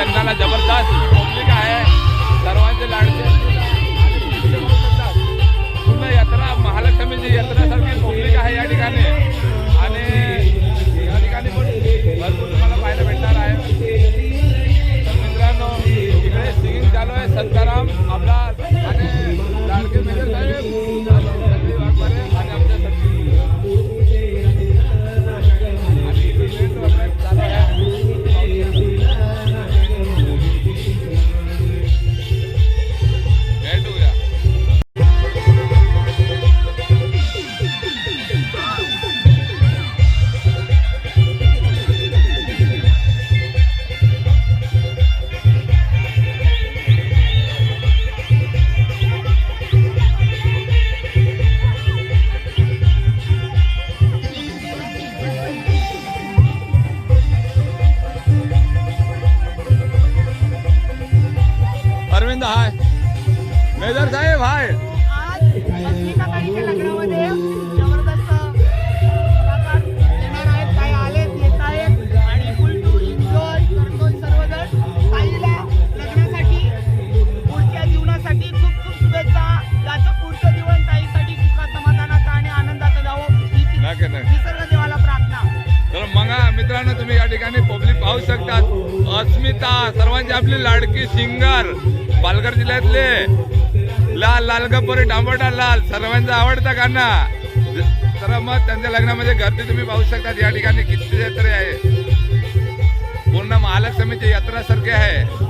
लग्नाला जबरदस्त पब्लिक आहे. सर्वांचे लाडके. पूर्ण यात्रा महालक्ष्मीची यात्रेसारखी पब्लिक आहे या ठिकाणी. मेजर साहेब हाय. आज अस्मिता ताईच्या लग्नामध्ये जबरदस्त कलाकार येणार आहेत. काही आलेत येत आहेत आणि फुल टू एन्जॉय करतोय सर्वजण. ताईला लग्नासाठी पुढच्या जीवनासाठी खूप खूप शुभेच्छा. याचं पुढचं जीवन ताईसाठी सुखात समाधानात आणि जावं ही निसर्ग देवाला प्रार्थना. तर मग मित्रांनो तुम्ही या ठिकाणी पब्लिक पाहू शकतात. अस्मिता सर्वांची आपली लाडकी सिंगर पालघर जिल्ह्यातले. लाल लाल गप्परी टांबोटा लाल. सर्वांचा आवडता गाणा. तर मग त्यांच्या लग्नामध्ये गर्दी तुम्ही पाहू शकता. या ठिकाणी किती जत्रे आहे. पूर्ण महालक्ष्मीची यात्रा सारखी आहे.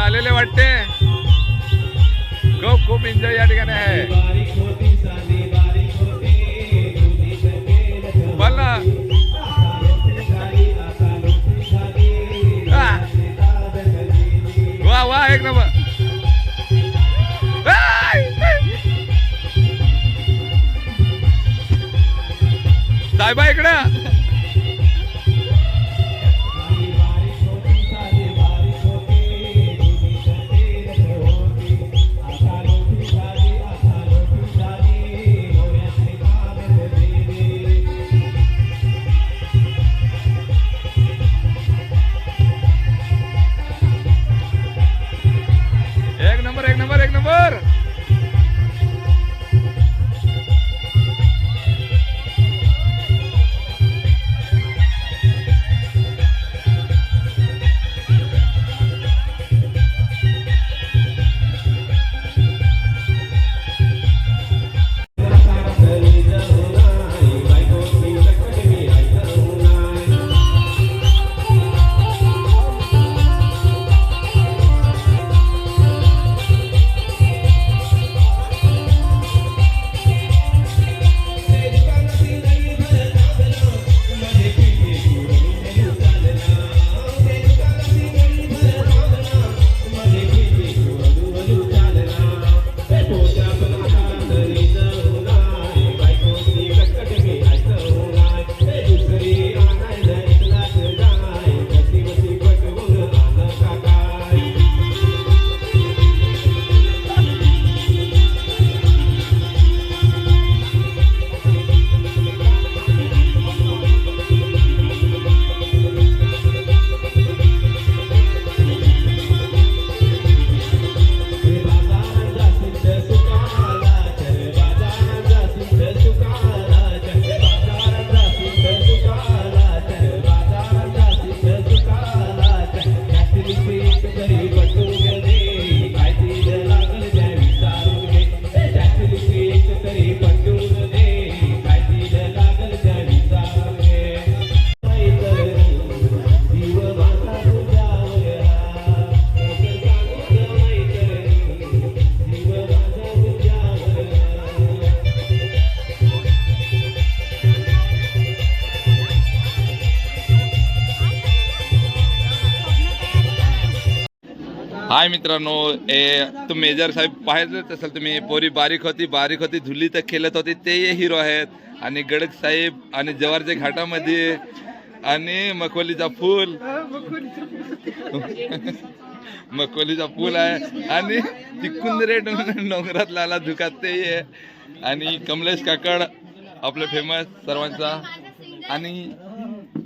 आलेले वाटते. खूप खूप एन्जॉय या ठिकाणी आहे. बोल ना. वा वा एक नंबर. साहेबा इकडं. हाय मित्रांनो ए तुम्ही मेजर साहेब पाहिजेच असेल तुम्ही पोरी बारीक होती बारीक होती धुली तर खेळत होती ते हिरो आहेत. आणि गडक साहेब आणि जवारच्या घाटामध्ये आणि मकोलीचा फूल. मकोलीचा फूल आहे. आणि तिकुंदरे डोंगरात लाला धुकात ते आहे. आणि कमलेश काकड आपलं फेमस सर्वांचा. आणि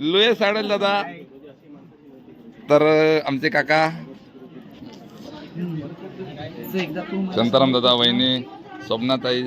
लोहे साडल दादा. तर आमचे काका शांताराम दादा वहिनी स्वप्नाताई.